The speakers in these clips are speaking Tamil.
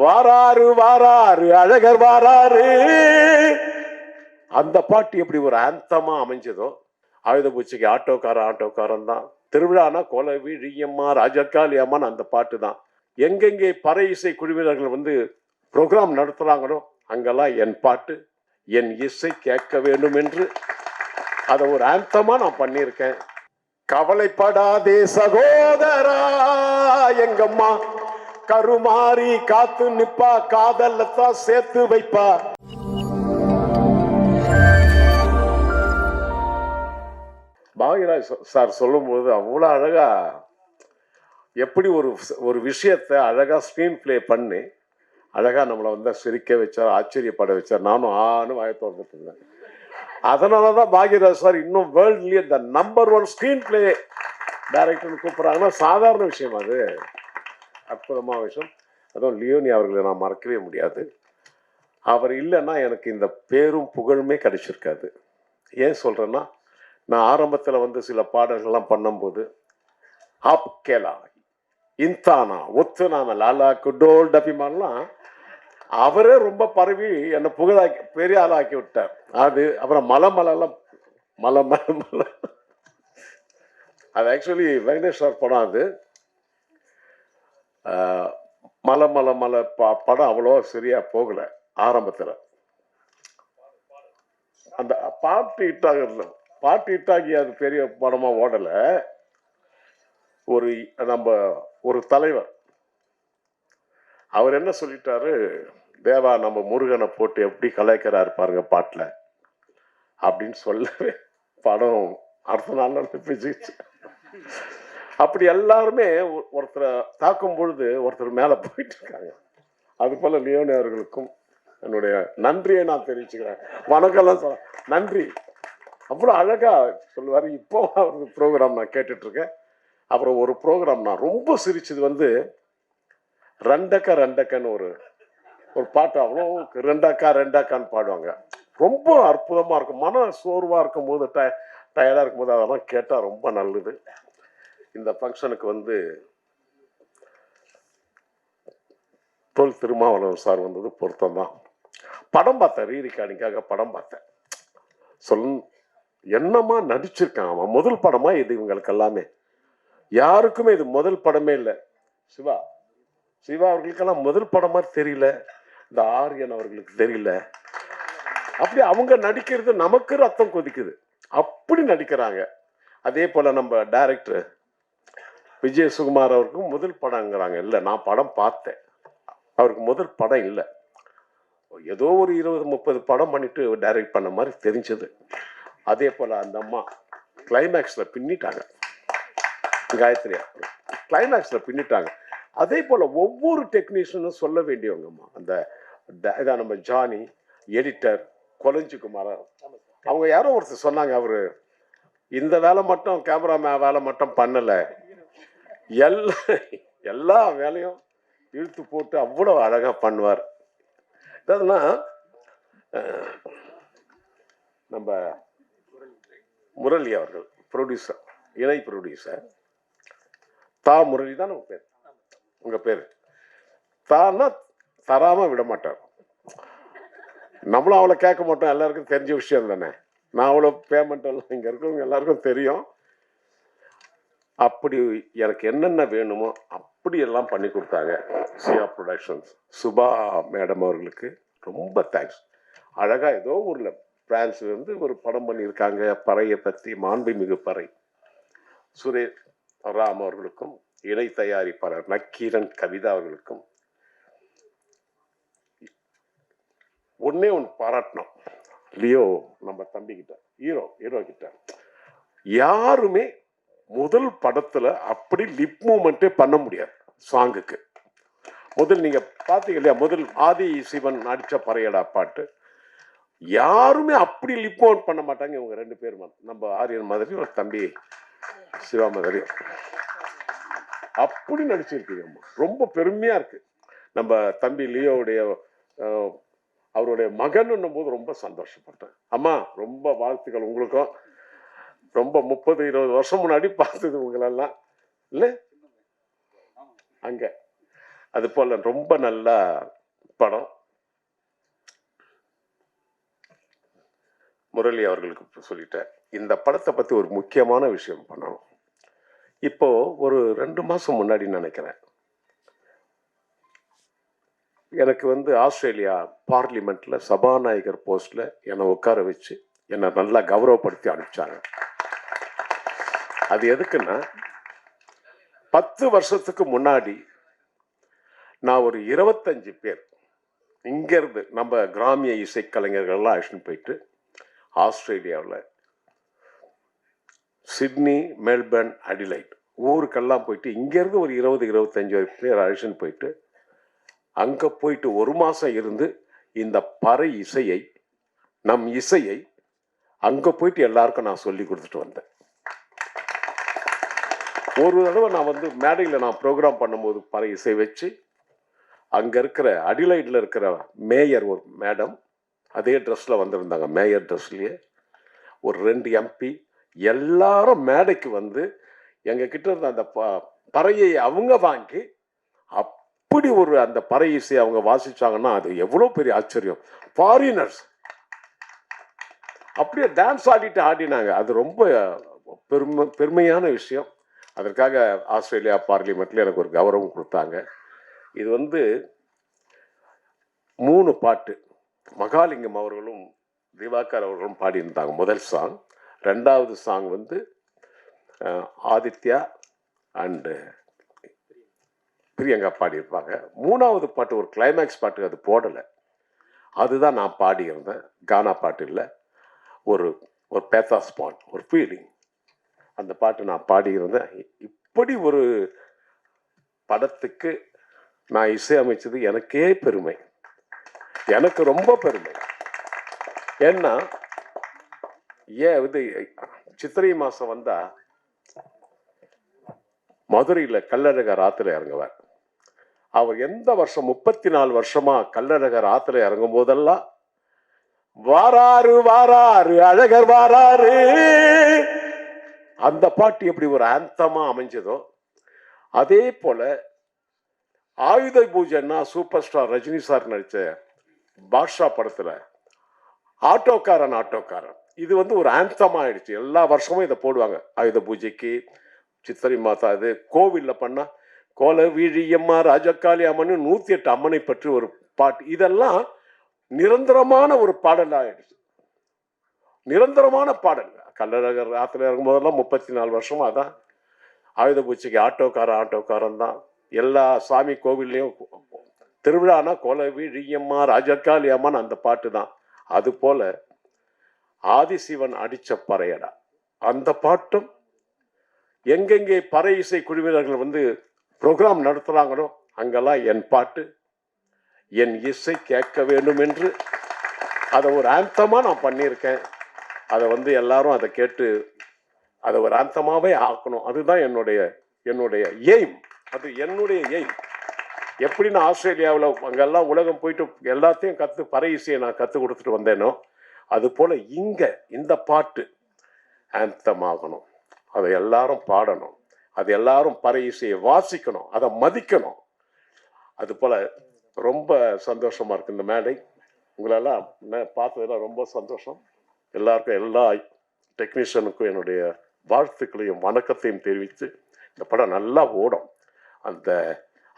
வாராறு வாராரு அழகர் வாராறு. அந்த பாட்டு எப்படி ஒரு ஆந்தமா அமைஞ்சதோ ஆயுத பூச்சிக்கு ஆட்டோக்காரன் ஆட்டோக்காரன் தான். திருவிழானா கொலை வீழியம்மா ராஜக்காளி அம்மான்னு அந்த பாட்டு தான். எங்கெங்கே பறை இசை குழுவினர்கள் வந்து ப்ரோக்ராம் நடத்துறாங்களோ அங்கெல்லாம் என் பாட்டு என் இசை கேட்க வேண்டும் என்று. அதை ஒரு ஆந்தமா நான் பண்ணியிருக்கேன். கவலைப்படாதே சகோதரா எங்கம்மா கருமாறி காத்து நிப்பா காதல்ல தான் சேர்த்து வைப்பா. பாகிராஜ் சார் சொல்லும்போது அவ்வளோ அழகா எப்படி ஒரு ஒரு விஷயத்தை அழகா ஸ்க்ரீன் ப்ளே பண்ணி அழகா நம்மளை வந்து சிரிக்க வச்சார் ஆச்சரியப்பட வச்சார். நானும் ஆணும் வாய திறந்துட்டு இருந்தேன். அதனால தான் பாகியராஜ் சார் இன்னும் வேர்ல்ட்லேயே the number one screenplay டைரக்டர்னு கூப்பிட்றாங்கன்னா சாதாரண விஷயம் அது. அற்புதமான விஷயம். அதுவும் லியோனி அவர்களை நான் மறக்கவே முடியாது. அவர் இல்லைன்னா எனக்கு இந்த பேரும் புகழுமே கிடைச்சிருக்காது. ஏன் சொல்கிறேன்னா நான் ஆரம்பத்தில் வந்து சில பாடல்கள்லாம் பண்ணும்போது ஆப் கேலா இன்தானா ஒத்து நாம லாலா குடோல் டபிமான்லாம் அவரே ரொம்ப பரவி என்னை புகழாக்கி பெரிய ஆளாக்கி விட்டார். அது அப்புறம் மலை மலைலாம் மலை மலை மலை. அது ஆக்சுவலி வெங்கடேஷ் சார் படம் அது. மலை மலை மலை பா படம் அவ்வளோ சரியாக போகலை ஆரம்பத்தில். அந்த பாட்டு ஹிட்டாகல பாட்டு இட்டாகி அது பெரிய படமாக ஓடலை. ஒரு நம்ம ஒரு தலைவர். அவர் என்ன சொல்லிட்டாரு? தேவா நம்ம முருகனை போட்டு எப்படி கலாய்க்கிறாரு பாருங்க பாட்டில் அப்படின்னு சொல்லவே படம் அடுத்த நாள் பேசிச்சு அப்படி எல்லாருமே ஒ- ஒருத்தரை தாக்கும் பொழுது ஒருத்தர் மேலே போயிட்டு இருக்காங்க அது போல லியோனி அவர்களுக்கும் என்னுடைய நன்றியை நான் தெரிவிச்சுக்கிறேன். வணக்கம்லாம் சொல்ல நன்றி. அவ்வளோ அழகா சொல்லுவார். இப்போ ஒரு ப்ரோக்ராம் நான் கேட்டுட்ருக்கேன். அப்புறம் ஒரு ப்ரோக்ராம் நான் ரொம்ப சிரிச்சது வந்து ரெண்டக்கா ரெண்டக்கன்னு ஒரு ஒரு பாட்டு அவ்வளோ ரெண்டாக்கா ரெண்டாக்கான்னு பாடுவாங்க. ரொம்ப அற்புதமாக இருக்கும். மன சோர்வாக இருக்கும் போது டய டயர்டாக இருக்கும் போது அதெல்லாம் கேட்டால் ரொம்ப நல்லது. இந்த ஃபங்க்ஷனுக்கு வந்து தொல் திருமாவளவன் சார் வந்தது பொருத்தம் தான் படம் பார்த்தேன் ரீ ரெக்கார்டிங்காக படம் பார்த்தேன். சொல் என்னமா நடிச்சிருக்கான் அவன்? முதல் படமா இது இவங்களுக்கு எல்லாமே? யாருக்குமே இது முதல் படமே இல்லை. சிவா சிவா அவர்களுக்கெல்லாம் முதல் படமா தெரியல. இந்த ஆரியன் அவர்களுக்கு தெரியல. அப்படி அவங்க நடிக்கிறது நமக்கு ரத்தம் கொதிக்குது. அப்படி நடிக்கிறாங்க. அதே போல நம்ம டைரக்டர் விஜய் சுகுமார் அவருக்கும் முதல் படங்கிறாங்க. இல்லை நான் படம் பார்த்தேன். அவருக்கு முதல் படம் இல்லை. ஏதோ ஒரு இருபது முப்பது படம் பண்ணிட்டு டைரக்ட் பண்ண மாதிரி தெரிஞ்சது. அதே போல் அந்த அம்மா கிளைமேக்ஸில் பின்னிட்டாங்க. காயத்ரியா கிளைமேக்ஸில் பின்னிட்டாங்க. அதே போல் ஒவ்வொரு டெக்னீஷியனும் சொல்ல வேண்டியவங்கம்மா அந்த ட- இதான் நம்ம ஜானி எடிட்டர் கொலஞ்சிக்குமார் அவங்க யாரோ ஒருத்தர் சொன்னாங்க அவர் இந்த வேலை மட்டும் கேமராமேன் வேலை மட்டும் பண்ணலை. எல்லா எல்லா வேலையும் இழுத்து போட்டு அவ்வளோ அழகாக பண்ணுவார். அதாவதுன்னா நம்ம முரளி அவர்கள் ப்ரொடியூசர் இணை ப்ரொடியூசர் தா முரளி தான் உங்கள் பேர். உங்கள் பேர். தான்னா தராமல் விட மாட்டார். நம்மளும் அவளை கேட்க மாட்டோம். எல்லாருக்கும் தெரிஞ்ச விஷயம் தானே. நான் அவ்வளோ பேமெண்ட் எல்லாம் இங்கே இருக்கிறவங்க எல்லாருக்கும் தெரியும். அப்படி எனக்கு என்னென்ன வேணுமோ அப்படியெல்லாம் பண்ணி கொடுத்தாங்க. சியா ப்ரொடக்ஷன்ஸ் சுபா மேடம் அவர்களுக்கு ரொம்ப தேங்க்ஸ் அழகாக ஏதோ ஊரில் பிரான்ஸ்ல இருந்து ஒரு படம் பண்ணியிருக்காங்க. பறையை பற்றி மாண்புமிகு பறை. சுரேஷ் ராம் அவர்களுக்கும் இணை தயாரிப்பாளர் நக்கீரன் கவிதா அவர்களுக்கும். ஒன்னே ஒன்று பாராட்டணும். லியோ நம்ம தம்பிக்கிட்ட ஹீரோ ஹீரோ கிட்ட. யாருமே முதல் படத்தில் அப்படி லிப் மூமெண்ட்டே பண்ண முடியாது சாங்குக்கு முதல் நீங்கள் பார்த்தீங்க இல்லையா முதல் ஆதி சிவன் நடித்த பறையடா பாட்டு. யாருமே அப்படி லிப் மூமெண்ட் பண்ண மாட்டாங்க இவங்க ரெண்டு பேரும். நம்ம ஆரியன் மாதிரி ஒரு தம்பி சிவா மாதிரி. அப்படி நடிச்சிருக்கீங்க ரொம்ப பெருமையாக இருக்கு. நம்ம தம்பி லியோவுடைய அவருடைய மகன் போது ரொம்ப சந்தோஷப்பட்டேன். அம்மா ரொம்ப வாழ்த்துக்கள் உங்களுக்கும். ரொம்ப முப்பது இருபது வருஷம் முன்னாடி பார்த்தது உங்களெல்லாம். இல்லை? அங்கே. அது போல் ரொம்ப நல்ல படம். முரளி அவர்களுக்கு சொல்லிட்டேன். இந்த படத்தை பற்றி ஒரு முக்கியமான விஷயம் பண்ணணும். இப்போது ஒரு ரெண்டு மாதம் முன்னாடி நினைக்கிறேன். எனக்கு வந்து ஆஸ்திரேலியா பார்லிமெண்ட்டில் சபாநாயகர் போஸ்ட்டில் என்னை உட்கார வச்சு என்னை நல்லா கௌரவப்படுத்தி அனுப்பிச்சாங்க. அது எதுக்குன்னா பத்து வருஷத்துக்கு முன்னாடி நான் ஒரு இருபத்தஞ்சு பேர் இங்கேருந்து நம்ம கிராமிய இசைக்கலைஞர்கள்லாம் அழைச்சிட்டு போயிட்டு ஆஸ்திரேலியாவில் சிட்னி மெல்பர்ன் அடிலைட் ஊருக்கெல்லாம் போயிட்டு இங்கேருந்து ஒரு இருபது இருபத்தஞ்சி பேர் அழைச்சின்னு போயிட்டு அங்கே போயிட்டு ஒரு மாதம் இருந்து இந்த பறை இசையை நம் இசையை அங்கே போயிட்டு எல்லாருக்கும் நான் சொல்லி கொடுத்துட்டு வந்தேன். ஒரு தடவை நான் வந்து மேடையில் நான் ப்ரோக்ராம் பண்ணும்போது பறை இசை வச்சு அங்கே இருக்கிற அடிலைட்டில் இருக்கிற மேயர் ஒரு மேடம் அதே ட்ரெஸ்ஸில் வந்திருந்தாங்க. மேயர் ட்ரெஸ்லேயே ஒரு ரெண்டு எம்பி எல்லாரும் மேடைக்கு வந்து எங்கள் கிட்ட இருந்த அந்த ப- பறையை அவங்க வாங்கி அப்படி ஒரு அந்த பறை இசை அவங்க வாசிச்சாங்கன்னா அது எவ்வளோ பெரிய ஆச்சரியம். ஃபாரினர்ஸ் அப்படியே டான்ஸ் ஆடிட்டு ஆடினாங்க. அது ரொம்ப பெருமை பெருமையான விஷயம். அதற்காக ஆஸ்திரேலியா பார்லிமெண்ட்டில் எனக்கு ஒரு கௌரவம் கொடுத்தாங்க. இது வந்து மூணு பாட்டு. மகாலிங்கம் அவர்களும் திவாகர் அவர்களும் பாடியிருந்தாங்க முதல் சாங் ரெண்டாவது சாங் வந்து ஆதித்யா அண்டு பிரியங்கா பாடியிருப்பாங்க. மூணாவது பாட்டு ஒரு கிளைமேக்ஸ் பாட்டு அது போடலை. அதுதான் நான் பாடியிருந்தேன். கானா பாட்டு இல்லை. ஒரு ஒரு பேத்தாஸ் பாட் ஒரு ஃபீலிங் அந்த பாட்டு நான் பாடியிருந்தேன். இப்படி ஒரு படத்துக்கு நான் இசையமைச்சது எனக்கே பெருமை. எனக்கு ரொம்ப பெருமை. ஏன்னா ஏன் இது சித்திரை மாதம் வந்தால் மதுரையில் கல்லழகர் ஆற்றுல இறங்குவார். அவர் எந்த வருஷம் முப்பத்தி நாலு வருஷமாக கல்லழகர் ஆற்றுல இறங்கும் போதெல்லாம் வாராறு வாராறு அழகர் வாராறு அந்த பாட்டு எப்படி ஒரு ஆந்தமாக அமைஞ்சதோ அதே போல் ஆயுத பூஜைன்னா சூப்பர் ஸ்டார் ரஜினி சார் நடித்த பாட்ஷா படத்தில் ஆட்டோக்காரன் ஆட்டோக்காரன். இது வந்து ஒரு ஆந்தமாக ஆயிடுச்சு. எல்லா வருஷமும் இதை போடுவாங்க. ஆயுத பூஜைக்கு சித்திரை மாதா இது கோவிலில் பண்ணால் கோல வீழியம்மா ராஜக்காளி அம்மன் நூற்றி எட்டு அம்மனை பற்றி ஒரு பாட்டு. இதெல்லாம் நிரந்தரமான ஒரு பாடலாக ஆயிடுச்சு. நிரந்தரமான பாடல். கல்லழகர் ஆத்துல இறங்கும் போதெல்லாம் முப்பத்தி நாலு வருஷமாக அதான். ஆயுத பூச்சிக்கு ஆட்டோக்காரன் ஆட்டோக்காரன் தான். எல்லா சாமி கோவில்லையும் திருவிழானா கோல வீழியம்மா ராஜக்காளி அம்மன் அந்த பாட்டு தான். அது போல ஆதிசிவன் அடித்த பறையடா. அந்த பாட்டும் எங்கெங்கே பறை இசை குழுவினர்கள் வந்து ப்ரோக்ராம் நடத்துகிறாங்களோ அங்கெல்லாம் என் பாட்டு என் இசை கேட்க வேண்டும் என்று அதை ஒரு ஆந்தமாக நான் பண்ணியிருக்கேன். அதை வந்து எல்லாரும் அதை கேட்டு அதை ஒரு அர்த்தமாகவே ஆக்கணும். அதுதான் என்னுடைய என்னுடைய எய்ம் அது என்னுடைய எய்ம் எப்படின்னு ஆஸ்திரேலியாவில் அங்கெல்லாம் உலகம் போயிட்டு எல்லாத்தையும் கற்று பறை இசையை நான் கற்றுக் கொடுத்துட்டு வந்தேனோ அது போல் இங்கே இந்த பாட்டு ஆந்தம் ஆகணும். அதை எல்லாரும் பாடணும். அது எல்லாரும் பறை இசையை வாசிக்கணும். அதை மதிக்கணும். அது போல் ரொம்ப சந்தோஷமாக இருக்குது இந்த மேடை. உங்களெல்லாம் பார்த்ததெல்லாம் ரொம்ப சந்தோஷம். எல்லாருக்கும் எல்லா டெக்னீஷியனுக்கும் என்னுடைய வாழ்த்துக்களையும் வணக்கத்தையும் தெரிவித்து இந்த படம் நல்லா ஓடும். அந்த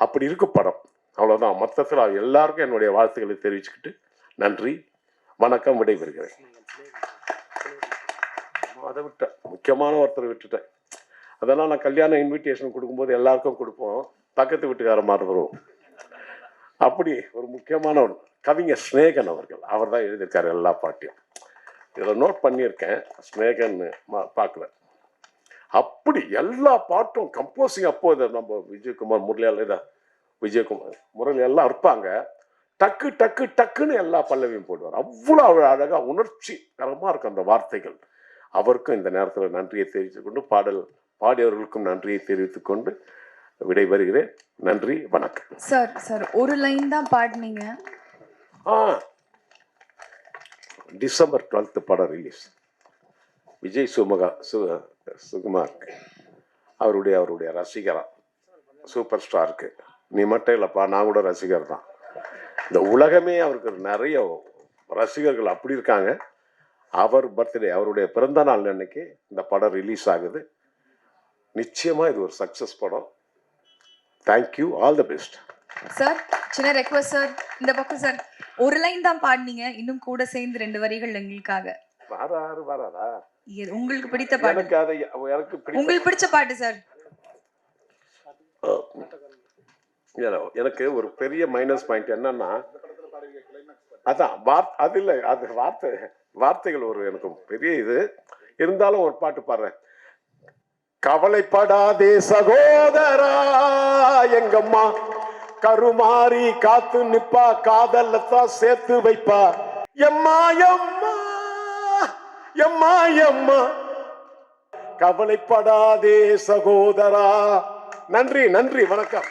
அப்படி இருக்கு படம். அவ்வளோதான் மொத்தத்தில் எல்லாருக்கும் என்னுடைய வாழ்த்துக்களை தெரிவிச்சுக்கிட்டு நன்றி. வணக்கம் விடைபெறுகிறேன். அதை விட்டேன். முக்கியமான ஒருத்தரை விட்டுட்டேன். அதெல்லாம் நான் கல்யாண இன்விடேஷன் கொடுக்கும்போது எல்லாருக்கும் கொடுப்போம். பக்கத்து வீட்டுக்கார மாதிரி வரும். அப்படி ஒரு முக்கியமானவர் கவிஞர் ஸ்நேகன் அவர்கள். அவர் தான் எழுதியிருக்காரு எல்லா பாட்டியும். இதில் நோட் பண்ணியிருக்கேன். ஸ்நேகன் பார்க்கல. அப்படி எல்லா பாட்டும் கம்போசிங் அப்போ இதை நம்ம விஜயகுமார் முரளியால் இதை விஜயகுமார் முரளி எல்லாம் இருப்பாங்க டக்கு டக்கு டக்குன்னு எல்லா பல்லவியும் போடுவார். அவ்வளோ அழகா உணர்ச்சி கரமாக இருக்கும் அந்த வார்த்தைகள். அவருக்கும் இந்த நேரத்தில் நன்றியை தெரிவித்துக் கொண்டு பாடல் பாடியவர்களுக்கும் நன்றியை தெரிவித்துக் கொண்டு விடைபெறுகிறேன். நன்றி வணக்கம். சார் சார் ஒரு லைன் தான் பாடினீங்க. ஆ. டிசம்பர் டுவெல்த்து படம் ரிலீஸ் விஜய் சுமகா சு சுகுமார் அவருடைய அவருடைய ரசிகரா சூப்பர் ஸ்டாருக்கு நீ மட்டும் இல்லைப்பா நான் கூட ரசிகர் தான். இந்த உலகமே அவருக்கு நிறைய ரசிகர்கள் அப்படி இருக்காங்க. அவர் பர்த்டே அவருடைய பிறந்த நாள் அன்னைக்கு இந்த படம் ரிலீஸ் ஆகுது. நிச்சயமாக இது ஒரு சக்ஸஸ் படம். Thank you all the best sir சின்ன ரெக்வஸ்ட் சார் இந்த பக்கம் சார் ஒரு லைன் தான் பாடுனீங்க. இன்னும் கூட சேர்ந்து ரெண்டு வரிகள் எங்களுக்காக. வராரு எ- உங்களுக்கு பிடித்த பாட்டு? எனக்கு அதை எனக்கு பிடிச்ச உங்களுக்கு பிடிச்ச பாட்டு சார் எனக்கு ஒரு பெரிய மைனஸ் பாயிண்ட் என்னன்னா அதான் வார் அது இல்லை அது வார்த்தை வார்த்தைகள் ஒரு எனக்கு பெரிய இது. இருந்தாலும் ஒரு பாட்டு பாடுறேன். கவலைப்படாதே சகோதரா எங்கம்மா கருமாறி காத்து நிப்பா காதல்ல தான் சேர்த்து வைப்பா. எம்மா எம்மா எம்மா எம்மா. கவலைப்படாதே சகோதரா. நன்றி நன்றி வணக்கம்.